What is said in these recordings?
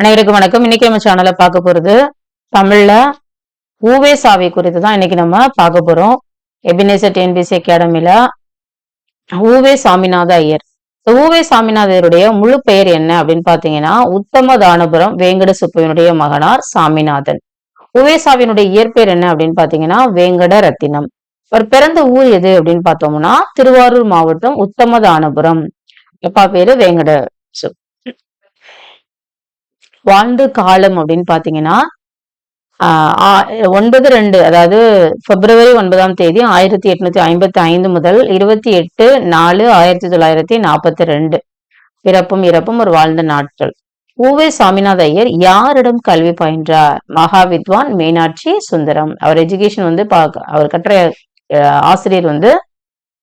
அனைவருக்கும் வணக்கம். இன்னைக்கு நம்ம சேனலை பார்க்க போறது தமிழ்ல ஊவே சாவி குறித்து தான் இன்னைக்கு நம்ம பார்க்க போறோம். எபினேசர் டிஎன்பிசி அகாடமியில ஊவே சாமிநாத ஐயர். ஊவே சாமிநாதருடைய முழு பெயர் என்ன அப்படின்னு பாத்தீங்கன்னா உத்தம தானபுரம் வேங்கட சுப்பையனுடைய மகனார் சாமிநாதன். உவேசாவினுடைய இயற்பெயர் என்ன அப்படின்னு பாத்தீங்கன்னா வேங்கட ரத்தினம். அவர் பிறந்த ஊர் எது அப்படின்னு பார்த்தோம்னா திருவாரூர் மாவட்டம் உத்தமதானபுரம் எப்பா பேரு வேங்கட வாழ்ந்த காலம் அப்படின்னு பாத்தீங்கன்னா ஆஹ் ஒன்பது ரெண்டு அதாவது பிப்ரவரி ஒன்பதாம் தேதி ஆயிரத்தி எட்நூத்தி ஐம்பத்தி ஐந்து முதல் இருபத்தி எட்டு நாலு ஆயிரத்தி தொள்ளாயிரத்தி நாற்பத்தி ரெண்டு. பிறப்பும் இறப்பும் ஒரு வாழ்ந்த நாட்கள். ஊவே சாமிநாத ஐயர் யாரிடம் கல்வி பயின்றார்? மகா வித்வான் மீனாட்சி சுந்தரம். அவர் எஜுகேஷன் வந்து அவர் கற்ற ஆசிரியர் வந்து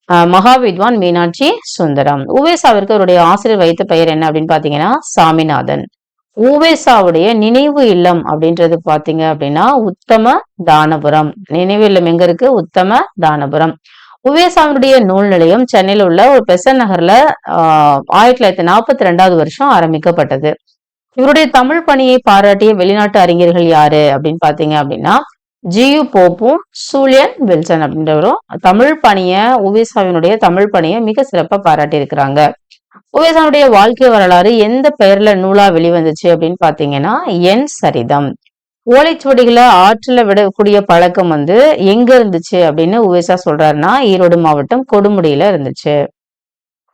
அஹ், மகா வித்வான் மீனாட்சி சுந்தரம். உவேசாவிற்கு அவருடைய ஆசிரியர் வைத்த பெயர் என்ன அப்படின்னு பாத்தீங்கன்னா சாமிநாதன். ஊவேசாவுடைய நினைவு இல்லம் அப்படின்றது பாத்தீங்க அப்படின்னா உத்தம தானபுரம். நினைவு இல்லம் எங்க இருக்கு? உத்தம தானபுரம். உவேசாவுடைய நூல் நிலையம் சென்னையில் உள்ள ஒரு பெசன் நகர்ல ஆஹ் ஆயிரத்தி தொள்ளாயிரத்தி நாற்பத்தி ரெண்டாவது வருஷம் ஆரம்பிக்கப்பட்டது. இவருடைய தமிழ் பணியை பாராட்டிய வெளிநாட்டு அறிஞர்கள் யாரு அப்படின்னு பாத்தீங்க அப்படின்னா ஜியு போப்பும் சூலியன் வில்சன் அப்படின்றவரும் தமிழ் பணிய உவேசாவினுடைய தமிழ் பணியை மிக சிறப்பா பாராட்டி இருக்கிறாங்க உவேசானுடைய வாழ்க்கை வரலாறு எந்த பெயர்ல நூலா வெளிவந்துச்சு அப்படின்னு பாத்தீங்கன்னா என் சரிதம். ஓலைச்சுவடிகளை ஆற்றுல விடக்கூடிய பழக்கம் வந்து எங்க இருந்துச்சு அப்படின்னு உவேசா சொல்றாருன்னா ஈரோடு மாவட்டம் கொடுமுடியில இருந்துச்சு.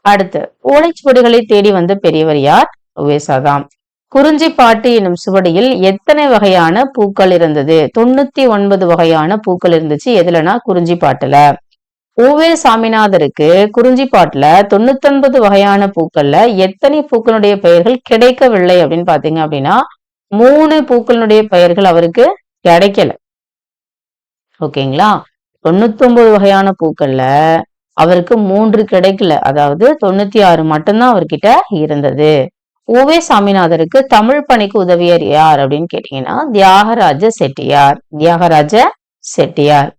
அடுத்து ஓலைச்சுவடிகளை தேடி வந்த பெரியவர் யார்? உவேசா தான். குறிஞ்சி பாட்டு எனும் சுவடியில் எத்தனை வகையான பூக்கள் இருந்தது? தொண்ணூத்தி ஒன்பது வகையான பூக்கள் இருந்துச்சு. எதுலனா குறிஞ்சி பாட்டுல. பூவே சாமிநாதருக்கு குறிஞ்சி பாட்டுல தொண்ணூத்தொன்பது வகையான பூக்கள்ல எத்தனை பூக்களுடைய பெயர்கள் கிடைக்கவில்லை அப்படின்னு பாத்தீங்க அப்படின்னா மூணு பூக்களுடைய பெயர்கள் அவருக்கு கிடைக்கல. ஓகேங்களா? தொண்ணூத்தொன்பது வகையான பூக்கள்ல அவருக்கு மூன்று கிடைக்கல. அதாவது தொண்ணூத்தி ஆறு மட்டும்தான் அவர்கிட்ட இருந்தது. ஓவே சாமிநாதருக்கு தமிழ் பணிக்கு உதவியர் யார் அப்படின்னு கேட்டீங்கன்னா தியாகராஜ செட்டியார். தியாகராஜ செட்டியார்.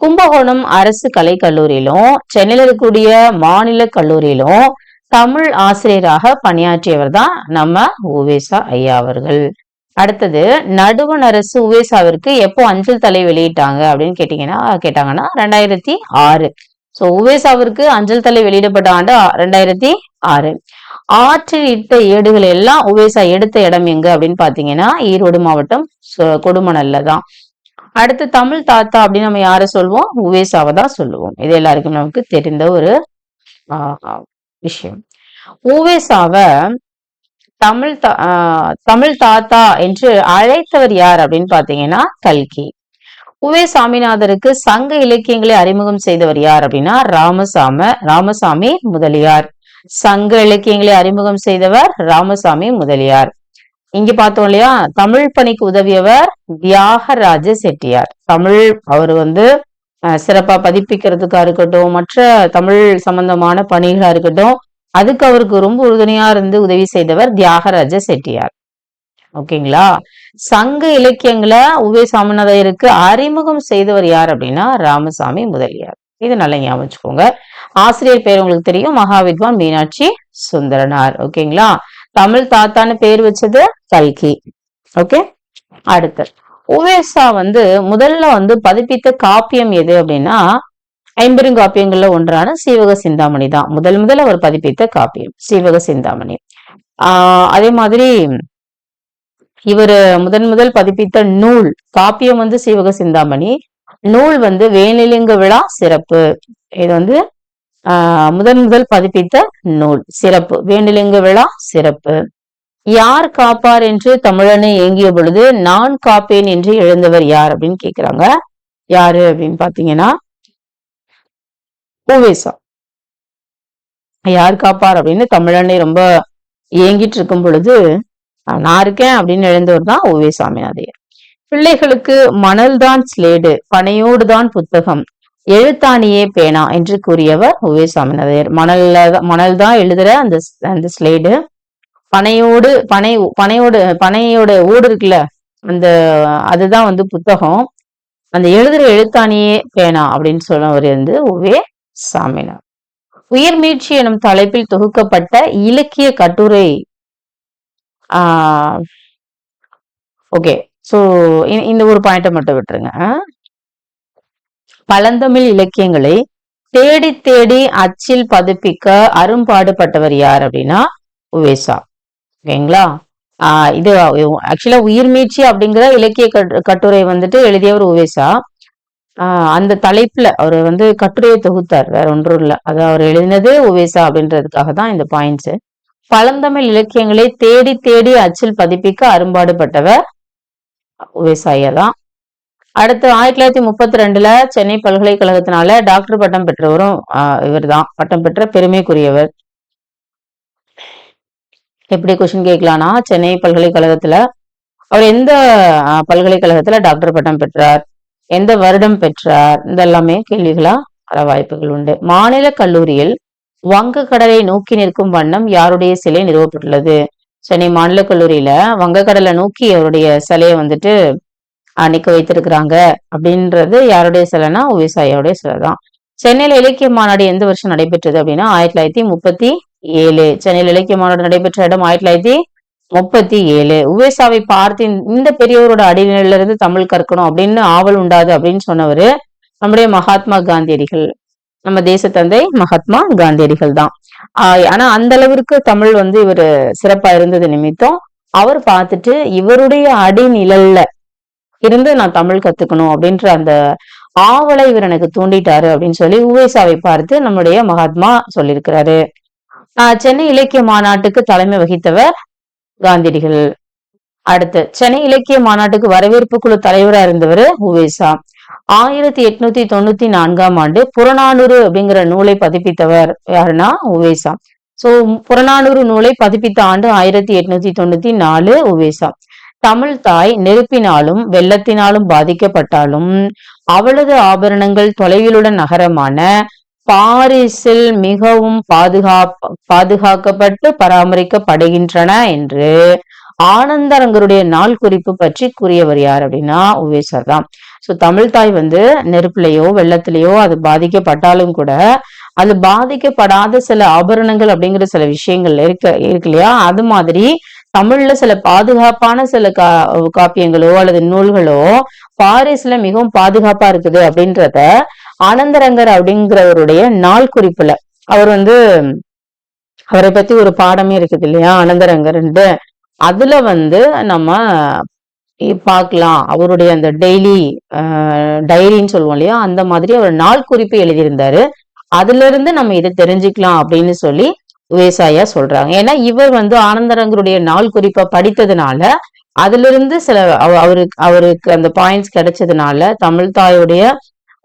கும்பகோணம் அரசு கலை கல்லூரியிலும் சென்னையில் இருக்கக்கூடிய மாநில கல்லூரியிலும் தமிழ் ஆசிரியராக பணியாற்றியவர் தான் நம்ம உவேசா ஐயா அவர்கள். அடுத்தது நடுவன் அரசு உவேசாவிற்கு எப்போ அஞ்சல் தலை வெளியிட்டாங்க அப்படின்னு கேட்டீங்கன்னா கேட்டாங்கன்னா ரெண்டாயிரத்தி ஆறு. சோ உவேசாவிற்கு அஞ்சல் தலை வெளியிடப்பட்ட ஆண்டு ரெண்டாயிரத்தி ஆறு. ஆற்றில் இட்ட ஏடுகள் எல்லாம் உவேசா எடுத்த இடம் எங்க அப்படின்னு பாத்தீங்கன்னா ஈரோடு மாவட்டம் கொடுமணல்ல தான். அடுத்து தமிழ் தாத்தா அப்படின்னு நம்ம யாரை சொல்லுவோம்? உவேசாவை தான் சொல்லுவோம். இது எல்லாருக்கும் நமக்கு தெரிந்த ஒரு ஆஹ், விஷயம். உவேசாவை தமிழ் தா- ஆஹ், தமிழ் தாத்தா என்று அழைத்தவர் யார் அப்படின்னு பாத்தீங்கன்னா கல்கி. உவே சாமிநாதருக்கு சங்க இலக்கியங்களை அறிமுகம் செய்தவர் யார் அப்படின்னா ராமசாம ராமசாமி முதலியார். சங்க இலக்கியங்களை அறிமுகம் செய்தவர் ராமசாமி முதலியார். இங்க பார்த்தோம் இல்லையா? தமிழ் பணிக்கு உதவியவர் தியாகராஜ செட்டியார். தமிழ் அவர் வந்து அஹ், சிறப்பா பதிப்பிக்கிறதுக்கா இருக்கட்டும் மற்ற தமிழ் சம்பந்தமான பணிகளா இருக்கட்டும் அதுக்கு அவருக்கு ரொம்ப உறுதுணையா இருந்து உதவி செய்தவர் தியாகராஜ செட்டியார். ஓகேங்களா? சங்க இலக்கியங்களை உவே சாமிநாதையருக்கு அறிமுகம் செய்தவர் யார் அப்படின்னா ராமசாமி முதலியார். இது நல்லா ஞாபகம் வச்சுக்கோங்க. ஆசிரியர் பேர் உங்களுக்கு தெரியும். மகாவித்வான் மீனாட்சி சுந்தரனார். ஓகேங்களா? தமிழ் தாத்தான்னு பேர் வச்சது கல்கி ஓகே அடுத்து. உவேசா வந்து முதல்ல வந்து பதிப்பித்த காப்பியம் எது அப்படின்னா ஐம்பெருங்காப்பியங்கள்ல ஒன்றான சீவக சிந்தாமணி தான். முதல் முதல் அவர் பதிப்பித்த காப்பியம் சீவக சிந்தாமணி. ஆஹ் அதே மாதிரி இவர் முதன் முதல் பதிப்பித்த நூல் காப்பியம் வந்து சீவக சிந்தாமணி. நூல் வந்து வேலிலிங்க விழா சிறப்பு. இது வந்து முதன் முதல் பதிப்பித்த நூல். சிறப்பு. வேண்டிலிங்க விழா சிறப்பு. யார் காப்பார் என்று தமிழனை ஏங்கிய பொழுது நான் காப்பேன் என்று எழுந்தவர் யார்? அப்படின்னு கேக்குறாங்க. யாரு அப்படின்னு பாத்தீங்கன்னா உவேசா யார் காப்பார் அப்படின்னு தமிழனை ரொம்ப ஏங்கிட்டு இருக்கும் பொழுது நான் இருக்கேன் அப்படின்னு எழுந்தவர் தான் ஓவே சாமிநாதையர் பிள்ளைகளுக்கு மணல்தான் ஸ்லேடு பனையோடு தான் புத்தகம். எழுத்தாணியே பேனா என்று கூறியவர் உவே சாமிநாதையர் மணல்ல மணல் தான் எழுதுற அந்த அந்த ஸ்லேடு. பனையோடு பனை பனையோடு பனையோட ஓடு இருக்குல்ல அந்த அதுதான் வந்து புத்தகம். அந்த எழுதுற எழுத்தாணியே பேனா அப்படின்னு சொன்னவர் வந்து உவே சாமினார் உயிர்மீட்சி எனும் தலைப்பில் தொகுக்கப்பட்ட இலக்கிய கட்டுரை ஆஹ் ஓகே. ஸோ இந்த ஒரு பாயிண்ட்டை மட்டும் விட்டுருங்க பழந்தமிழ் இலக்கியங்களை தேடி தேடி அச்சில் பதிப்பிக்க அரும்பாடுபட்டவர் யார் அப்படின்னா உவேசா. ஓகேங்களா? ஆஹ் இது ஆக்சுவலா உயிர்மீட்சி அப்படிங்கிற இலக்கிய கட்டு- கட்டுரை வந்துட்டு எழுதியவர் உவேசா. ஆஹ் அந்த தலைப்புல அவர் வந்து கட்டுரையை தொகுத்தார் வேற ஒன்றும் இல்ல. அது அவர் எழுதினது உவேசா அப்படின்றதுக்காக தான் இந்த பாயிண்ட்ஸ் பழந்தமிழ் இலக்கியங்களை தேடி தேடி அச்சில் பதிப்பிக்க அரும்பாடுபட்டவர் உவேசாயா தான். அடுத்து ஆயிரத்தி தொள்ளாயிரத்தி முப்பத்தி ரெண்டுல சென்னை பல்கலைக்கழகத்தினால டாக்டர் பட்டம் பெற்றவரும் இவர் தான் பட்டம் பெற்ற பெருமைக்குரியவர். எப்படி கொஸ்டின் கேட்கலாம்னா சென்னை பல்கலைக்கழகத்துல அவர் எந்த பல்கலைக்கழகத்துல டாக்டர் பட்டம் பெற்றார்? எந்த வருடம் பெற்றார்? இதெல்லாமே கேள்விகளா வர வாய்ப்புகள் உண்டு. மாநில கல்லூரியில் வங்க கடலை நோக்கி நிற்கும் வண்ணம் யாருடைய சிலை நிறுவப்பட்டுள்ளது? சென்னை மாநில கல்லூரியில வங்கக்கடலை நோக்கி அவருடைய சிலையை வந்துட்டு ஆஹ், வைத்திருக்கிறாங்க அப்படின்றது யாருடைய சிலைனா விவசாயியோடைய சிலை தான். சென்னையில் இலக்கிய மாநாடு எந்த வருஷம் நடைபெற்றது அப்படின்னா ஆயிரத்தி தொள்ளாயிரத்தி முப்பத்தி ஏழு. சென்னையில் இலக்கிய மாநாடு நடைபெற்ற இடம் ஆயிரத்தி தொள்ளாயிரத்தி முப்பத்தி ஏழு. உவேசாவை பார்த்து இந்த- பெரியவரோட அடிநிலையில இருந்து தமிழ் கற்கணும் அப்படின்னு ஆவல் உண்டாது அப்படின்னு சொன்னவரு நம்முடைய மகாத்மா காந்தியடிகள். நம்ம தேசத்தந்தை மகாத்மா காந்தியடிகள் தான். ஆஹ் ஆனா அந்த அளவிற்கு தமிழ் வந்து இவர் சிறப்பா இருந்தது நிமித்தம். அவர் பார்த்துட்டு இவருடைய அடிநிழல்ல இருந்து நான் தமிழ் கத்துக்கணும் அப்படின்ற அந்த ஆவலை இவர் எனக்கு தூண்டிட்டாரு அப்படின்னு சொல்லி உவேசாவை பார்த்து நம்முடைய மகாத்மா சொல்லியிருக்கிறாரு. ஆஹ் சென்னை இலக்கிய மாநாட்டுக்கு தலைமை வகித்தவர் காந்திடிகள் அடுத்து சென்னை இலக்கிய மாநாட்டுக்கு வரவேற்பு குழு தலைவரா இருந்தவர் உவேசா. ஆயிரத்தி எட்நூத்தி தொண்ணூத்தி நான்காம் ஆண்டு புறநானூறு அப்படிங்கிற நூலை பதிப்பித்தவர் யாருன்னா உவேசா. சோ புறநானூறு நூலை பதிப்பித்த ஆண்டு ஆயிரத்தி எட்நூத்தி தொண்ணூத்தி நாலு உவேசா. தமிழ் தாய் நெருப்பினாலும் வெள்ளத்தினாலும் பாதிக்கப்பட்டாலும் அவளது ஆபரணங்கள் தொலைவிலுள்ள நகரமான பாரிஸில் மிகவும் பாதுகாப்பு பாதுகாக்கப்பட்டு பராமரிக்கப்படுகின்றன என்று ஆனந்தரங்கருடைய நாள் குறிப்பு பற்றி கூறியவர் யார் அப்படின்னா உவேசர் தான். சோ தமிழ் தாய் வந்து நெருப்புலையோ வெள்ளத்திலேயோ அது பாதிக்கப்பட்டாலும் கூட அது பாதிக்கப்படாத சில ஆபரணங்கள் அப்படிங்கிற சில விஷயங்கள் இருக்க இருக்கு இல்லையா? அது மாதிரி தமிழ்ல சில பாதுகாப்பான சில கா காப்பியங்களோ அல்லது நூல்களோ பாரிஸ்ல மிகவும் பாதுகாப்பா இருக்குது அப்படின்றத ஆனந்தரங்கர் அப்படிங்கிறவருடைய நாள் குறிப்புல. அவர் வந்து அவரை பத்தி ஒரு பாடமே இருக்குது இல்லையா? ஆனந்தரங்கர்ன்ட்டு. அதுல வந்து நம்ம பார்க்கலாம் அவருடைய அந்த டெய்லி டைரின்னு சொல்லுவோம் இல்லையா? அந்த மாதிரி அவர் நாள் குறிப்பு எழுதியிருந்தாரு. அதுல இருந்து நம்ம இதை தெரிஞ்சுக்கலாம் அப்படின்னு சொல்லி வேசாயா சொல்றாங்க. ஏன்னா இவர் வந்து ஆனந்தரங்கருடைய நாள் குறிப்பா படித்ததுனால அதுல இருந்து சில அவ- அவருக்கு அவருக்கு அந்த பாயிண்ட்ஸ் கிடைச்சதுனால தமிழ் தாயுடைய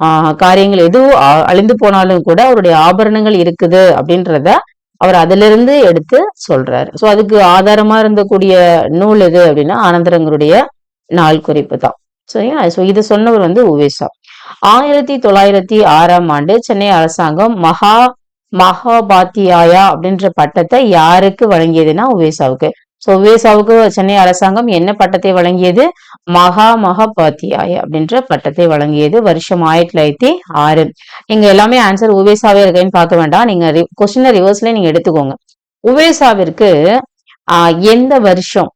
ஆஹ் காரியங்கள் எதுவும் அழிந்து போனாலும் கூட அவருடைய ஆபரணங்கள் இருக்குது அப்படின்றத அவர் அதிலிருந்து எடுத்து சொல்றாரு. சோ அதுக்கு ஆதாரமா இருந்தக்கூடிய நூல் எது அப்படின்னா ஆனந்தரங்கருடைய நாள் குறிப்பு தான். சரியா சோ இது சொன்னவர் வந்து உவேசா. ஆயிரத்தி தொள்ளாயிரத்தி ஆறாம் ஆண்டு சென்னை அரசாங்கம் மகா மகாபாத்தியாயா அப்படின்ற பட்டத்தை யாருக்கு வழங்கியதுன்னா உவேசாவுக்கு. ஸோ உவேசாவுக்கு சென்னை அரசாங்கம் என்ன பட்டத்தை வழங்கியது? மகா மகாபாத்தியாயா அப்படின்ற பட்டத்தை வழங்கியது வருஷம் ஆயிரத்தி தொள்ளாயிரத்தி ஆறு. நீங்க எல்லாமே ஆன்சர் உவேசாவே இருக்கேன்னு பார்க்க வேண்டாம். நீங்க கொஸ்டினை ரிவர்ஸ்ல நீங்க எடுத்துக்கோங்க. உவேசாவிற்கு ஆஹ் எந்த வருஷம்?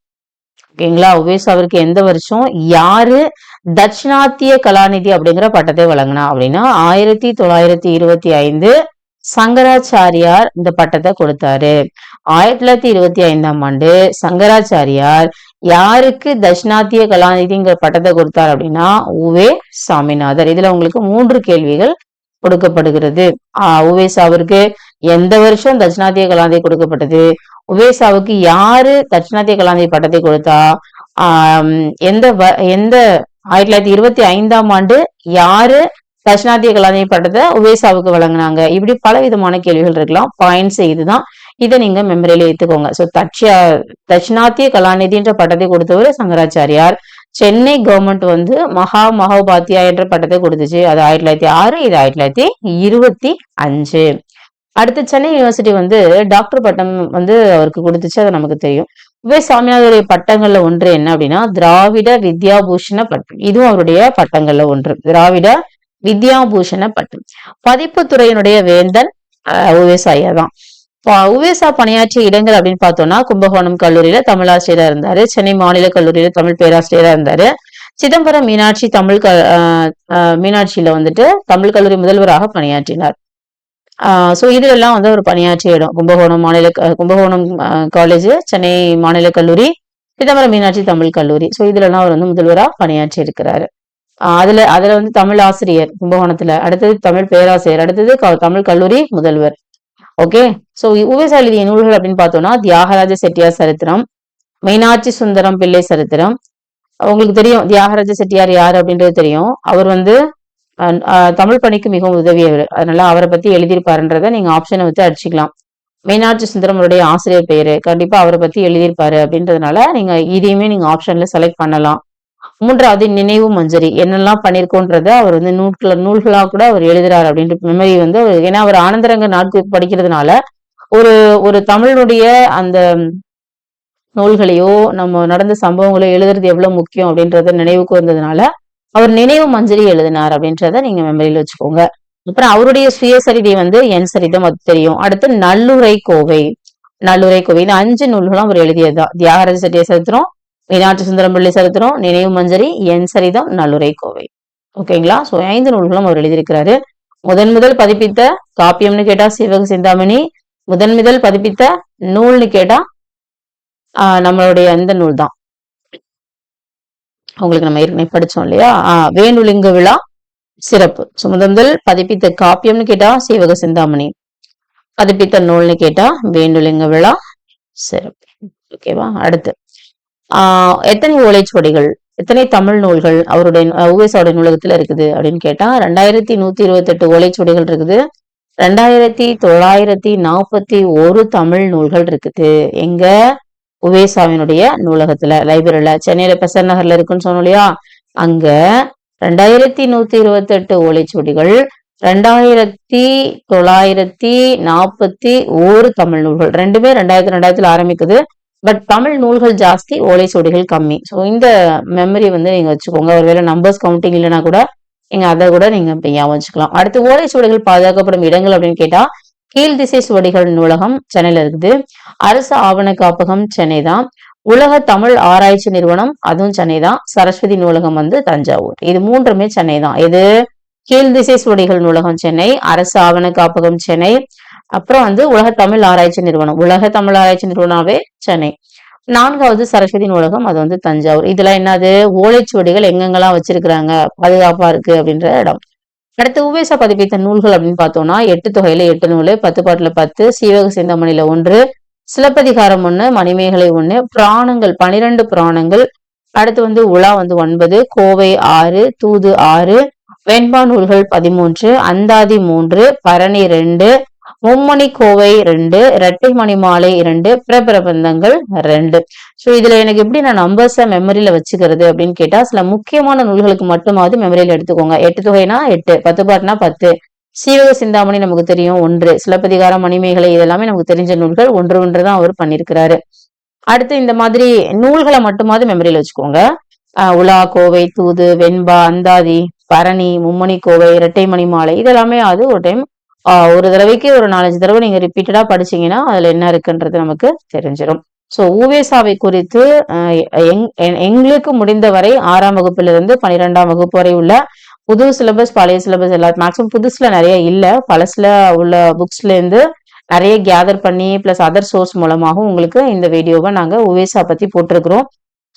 ஓகேங்களா? உவேசாவிற்கு எந்த வருஷம்? யாரு தட்சிணாத்திய கலாநிதி அப்படிங்கிற பட்டத்தை வழங்கினா அப்படின்னா ஆயிரத்தி தொள்ளாயிரத்தி இருபத்தி ஐந்து சங்கராச்சாரியார் இந்த பட்டத்தை கொடுத்தாரு. ஆயிரத்தி தொள்ளாயிரத்தி இருபத்தி ஐந்தாம் ஆண்டு சங்கராச்சாரியார் யாருக்கு தட்சிணாத்திய கலாநிதிங்கிற பட்டத்தை கொடுத்தார் அப்படின்னா உவே சாமிநாதர். இதுல உங்களுக்கு மூன்று கேள்விகள் கொடுக்கப்படுகிறது. ஆஹ் உவேசாவிற்கு எந்த வருஷம் தட்சிணாத்திய கலாநிதி கொடுக்கப்பட்டது? உவேசாவுக்கு யாரு தட்சிணாத்திய கலாநிதி பட்டத்தை கொடுத்தா? ஆஹ் எந்த வ- எந்த ஆயிரத்தி தொள்ளாயிரத்தி இருபத்தி ஐந்தாம் ஆண்டு யாரு தட்சிணாத்திய கலாநிதி பட்டத்தை உவேசாவுக்கு வழங்கினாங்க. இப்படி பல விதமான கேள்விகள் இருக்கலாம். பாயிண்ட்ஸ் இதுதான். இதை நீங்க மெமரியில ஏத்துக்கோங்க. சோ தட்சியா தட்சிணாத்திய கலாநிதின்ற பட்டத்தை கொடுத்தவர் சங்கராச்சாரியார். சென்னை கவர்மெண்ட் வந்து மகா மகோபாத்தியா என்ற பட்டத்தை கொடுத்துச்சு. அது ஆயிரத்தி தொள்ளாயிரத்தி ஆறு இது ஆயிரத்தி தொள்ளாயிரத்தி இருபத்தி அஞ்சு. அடுத்து சென்னை யூனிவர்சிட்டி வந்து டாக்டர் பட்டம் வந்து அவருக்கு கொடுத்துச்சு. அது நமக்கு தெரியும். வே சாமிநாதருடைய பட்டங்கள்ல ஒன்று என்ன அப்படின்னா திராவிட வித்யாபூஷண பட்டம் இதுவும் அவருடைய பட்டங்கள்ல ஒன்று. திராவிட வித்யாபூஷண பட்டம். பதிப்பு துறையினுடைய வேந்தன் அஹ், தான். உவேசா பணியாற்றிய இடங்கள் அப்படின்னு பார்த்தோம்னா கும்பகோணம் கல்லூரியில தமிழ் ஆசிரியரா இருந்தாரு சென்னை மாநில கல்லூரியில தமிழ் பேராசிரியரா இருந்தாரு. சிதம்பரம் மீனாட்சி தமிழ் க மீனாட்சியில வந்துட்டு தமிழ் கல்லூரி முதல்வராக பணியாற்றினார். ஆஹ் ஸோ இதுலெல்லாம் வந்து அவர் பணியாற்றிய இடம். கும்பகோணம் மாநில கும்பகோணம் காலேஜ் சென்னை மாநில கல்லூரி சிதம்பரம் மீனாட்சி தமிழ் கல்லூரி. ஸோ இதுலலாம் அவர் வந்து முதல்வராக பணியாற்றி இருக்கிறாரு அதுல அதுல வந்து தமிழ் ஆசிரியர் கும்பகோணத்துல அடுத்தது தமிழ் பேராசிரியர் அடுத்தது தமிழ் கல்லூரி முதல்வர். ஓகே? சோ உவேசா எழுதிய நூல்கள் அப்படின்னு பார்த்தோம்னா தியாகராஜ செட்டியார் சரித்திரம் மீனாட்சி சுந்தரம் பிள்ளை சரித்திரம். உங்களுக்கு தெரியும் தியாகராஜ செட்டியார் யார் அப்படின்றது தெரியும். அவர் வந்து தமிழ் பணிக்கு மிகவும் உதவியவர். அதனால அவரை பத்தி எழுதியிருப்பாருன்றத நீங்க ஆப்ஷனை வச்சு அடிச்சுக்கலாம். மீனாட்சி சுந்தரமருடைய ஆசிரியர் பெயரு கண்டிப்பா அவரை பத்தி எழுதியிருப்பாரு அப்படின்றதுனால நீங்க இதையுமே நீங்க ஆப்ஷன்ல செலக்ட் பண்ணலாம். மூன்றாவது நினைவு மஞ்சரி. என்னெல்லாம் பண்ணிருக்கோன்றத அவர் வந்து நூல்கள நூல்களா கூட அவர் எழுதுறாரு அப்படின்ற மெமரி வந்து ஏன்னா அவர் ஆனந்தரங்க நாட்கு படிக்கிறதுனால ஒரு ஒரு தமிழனுடைய அந்த நூல்களையோ நம்ம நடந்த சம்பவங்களோ எழுதுறது எவ்வளவு முக்கியம் அப்படின்றத நினைவுக்கு வந்ததுனால அவர் நினைவு மஞ்சரி எழுதினார் அப்படின்றத நீங்க மெமரியில வச்சுக்கோங்க. அப்புறம் அவருடைய சுயசரிதை வந்து என் சரிதம் அது தெரியும். அடுத்து நல்லுரை கோவை. நல்லுரை கோவை. இந்த அஞ்சு நூல்களும் அவர் எழுதியதுதான் தியாகராஜ சட்டிய சரித்திரம் மீனாட்சி சுந்தரம் பிள்ளை சரித்திரம் நினைவு மஞ்சரி என் சரிதம் நல்லுரை கோவை. ஓகேங்களா சோ ஐந்து நூல்களும் அவர் எழுதியிருக்கிறாரு. முதன் முதல் பதிப்பித்த காப்பியம்னு கேட்டா சிவக சிந்தாமணி. முதன் முதல் பதிப்பித்த நூல்னு கேட்டா ஆஹ் நம்மளுடைய அந்த நூல் தான். உங்களுக்கு நம்ம ஏற்கனவே படிச்சோம் இல்லையா? ஆஹ் வேணுலிங்க விழா சிறப்பு. ஸோ முதன் முதல் பதிப்பித்த காப்பியம்னு கேட்டா சீவக சிந்தாமணி. பதிப்பித்த நூல்னு கேட்டா வேண்டுலிங்க விழா சிறப்பு. ஓகேவா அடுத்து. ஆஹ் எத்தனை ஓலைச்சுவடிகள் எத்தனை தமிழ் நூல்கள் அவருடைய உவேசாவுடைய நூலகத்துல இருக்குது அப்படின்னு கேட்டா ரெண்டாயிரத்தி நூத்தி இருபத்தி எட்டு ஓலைச்சுவடிகள் இருக்குது. ரெண்டாயிரத்தி தொள்ளாயிரத்தி நாற்பத்தி ஒரு தமிழ் நூல்கள் இருக்குது. எங்க? உவேசாவினுடைய நூலகத்துல லைப்ரரியில சென்னையில பெசர் நகர்ல இருக்குன்னு சொன்னோம் இல்லையா? அங்க ரெண்டாயிரத்தி நூத்தி இருபத்தி எட்டு ஓலைச்சுவடிகள் ரெண்டாயிரத்தி தொள்ளாயிரத்தி நாற்பத்தி ஒரு தமிழ் நூல்கள். ரெண்டுமே ரெண்டாயிரத்தி ரெண்டாயிரத்துல ஆரம்பிக்குது. பட் தமிழ் நூல்கள் ஜாஸ்தி ஓலை சுவடிகள் கம்மி. ஸோ இந்த மெமரி வந்து நீங்க வச்சுக்கோங்க. ஒருவேளை நம்பர்ஸ் கவுண்டிங் இல்லைன்னா கூட நீங்க அதை கூட நீங்க ஞாபகம் வச்சுக்கலாம். அடுத்து ஓலைச்சுவடிகள் பாதுகாக்கப்படும் இடங்கள் அப்படின்னு கேட்டா கீழ் திசை சுவடிகள் நூலகம் சென்னையில இருக்குது. அரசு ஆவண காப்பகம் சென்னை தான். உலக தமிழ் ஆராய்ச்சி நிறுவனம் அதுவும் சென்னை தான். சரஸ்வதி நூலகம் வந்து தஞ்சாவூர். இது மூன்றுமே சென்னை தான். இது கீழ் திசை சுவடிகள் நூலகம் சென்னை அரசு ஆவண காப்பகம் சென்னை அப்புறம் வந்து உலக தமிழ் ஆராய்ச்சி நிறுவனம். உலக தமிழ் ஆராய்ச்சி நிறுவனமாவே சென்னை. நான்காவது சரஸ்வதி நூலகம் அது வந்து தஞ்சாவூர். இதுல என்னது? ஓலைச்சுவடிகள் எங்கெங்கெல்லாம் வச்சிருக்கிறாங்க? பாதுகாப்பா இருக்கு அப்படின்ற இடம். அடுத்து உவேசா பதிப்பித்த நூல்கள் அப்படின்னு பார்த்தோம்னா எட்டு தொகையில எட்டு நூல் பத்து பாட்டுல பத்து சீவக சிந்தாமணியில ஒன்று சிலப்பதிகாரம் ஒண்ணு மணிமேகலை ஒண்ணு புராணங்கள் பனிரெண்டு புராணங்கள். அடுத்து வந்து உலா வந்து ஒன்பது கோவை ஆறு தூது ஆறு வெண்பா நூல்கள் பதிமூன்று அந்தாதி மூன்று பரணி ரெண்டு மும்மணி கோவை ரெண்டு இரட்டை மணி மாலை இரண்டு பிரபிரபந்தங்கள் ரெண்டு. ஸோ இதுல எனக்கு எப்படி நான் நம்பர்ஸை மெமரியில வச்சுக்கிறது அப்படின்னு கேட்டா சில முக்கியமான நூல்களுக்கு மட்டுமாவது மெமரியில எடுத்துக்கோங்க. எட்டு தொகைனா எட்டு பத்து பாட்டுனா பத்து. சீவக சிந்தாமணி நமக்கு தெரியும் ஒன்று. சிலப்பதிகாரம் மணிமேகலை இதெல்லாமே நமக்கு தெரிஞ்ச நூல்கள் ஒன்று ஒன்று தான் அவர் பண்ணியிருக்கிறாரு அடுத்து இந்த மாதிரி நூல்களை மட்டுமாவது மெமரியில வச்சுக்கோங்க. உலா கோவை தூது வெண்பா அந்தாதி பரணி மும்மணி கோவை இரட்டை மணி மாலை. இதெல்லாமே அது ஒரு டைம் ஒரு தடவைக்கு ஒரு நாலஞ்சு தடவை நீங்க ரிப்பீட்டடா படிச்சீங்கன்னா அதுல என்ன இருக்குன்றது நமக்கு தெரிஞ்சிடும் ஸோ ஊவேசாவை குறித்து எங்களுக்கு முடிந்தவரை ஆறாம் வகுப்பிலிருந்து பனிரெண்டாம் வகுப்பு வரை உள்ள புது சிலபஸ் பழைய சிலபஸ் எல்லா மேக்ஸிமம் புதுசுல நிறைய இல்லை. பழசுல உள்ள புக்ஸ்ல இருந்து நிறைய கேதர் பண்ணி பிளஸ் அதர் சோர்ஸ் மூலமாகவும் உங்களுக்கு இந்த வீடியோவை நாங்க உவேசா பத்தி போட்டிருக்கிறோம்.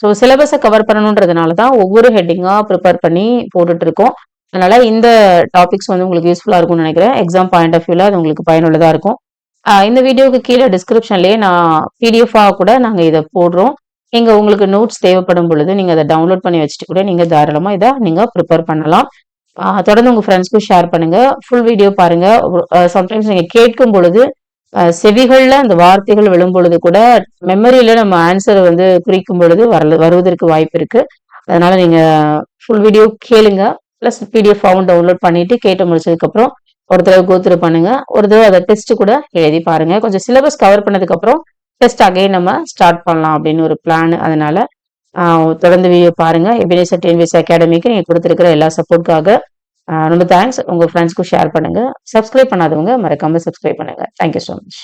ஸோ சிலபஸை கவர் பண்ணணுன்றதுனால தான் ஒவ்வொரு ஹெட்டிங்கா ப்ரிப்பேர் பண்ணி போட்டுட்டு இருக்கோம். அதனால இந்த டாபிக்ஸ் வந்து உங்களுக்கு யூஸ்ஃபுல்லா இருக்கும்னு நினைக்கிறேன். எக்ஸாம் பாயிண்ட் ஆஃப் வியூல அது உங்களுக்கு பயனுள்ளதா இருக்கும். இந்த வீடியோவுக்கு கீழே டிஸ்கிரிப்ஷன்லேயே நான் பிடிஎஃபாக கூட நாங்கள் இதை போடுறோம். நீங்கள் உங்களுக்கு நோட்ஸ் தேவைப்படும் பொழுது நீங்கள் அதை டவுன்லோட் பண்ணி வச்சுட்டு கூட நீங்கள் தாராளமாக இதை நீங்கள் ப்ரிப்பேர் பண்ணலாம். தொடர்ந்து உங்கள் ஃப்ரெண்ட்ஸ்க்கும் ஷேர் பண்ணுங்க. ஃபுல் வீடியோ பாருங்க. சம்டைம்ஸ் நீங்கள் கேட்கும் பொழுது செவிகளில் அந்த வார்த்தைகள் விழும் பொழுது கூட மெமரியில நம்ம ஆன்சர் வந்து குறிக்கும் பொழுது வரல வருவதற்கு வாய்ப்பு இருக்கு. அதனால நீங்க ஃபுல் வீடியோ கேளுங்க. ப்ளஸ் பிடிஎஃப் ஃபார்ம் டவுன்லோட் பண்ணிட்டு கேட்டு முடிச்சதுக்கப்புறம் ஒரு தடவை கோத்துரு பண்ணுங்க. ஒரு தடவை அதை டெஸ்ட் கூட எழுதி பாருங்க. கொஞ்சம் சிலபஸ் கவர் பண்ணதுக்கப்புறம் டெஸ்ட் அகைன் நம்ம ஸ்டார்ட் பண்ணலாம் அப்படின்னு ஒரு பிளான் அதனால தொடர்ந்து வீடியோ பாருங்க. எபினேசர் டிஎன்பிஎஸ் அகாடமிக்கு நீங்கள் கொடுத்துருக்கிற எல்லா சப்போர்ட்காக ரொம்ப தேங்க்ஸ் உங்கள் ஃப்ரெண்ட்ஸ்க்கும் ஷேர் பண்ணுங்க. சப்ஸ்கிரைப் பண்ணாதவங்க மறக்காம சப்ஸ்கிரைப் பண்ணுங்க. Thank you so much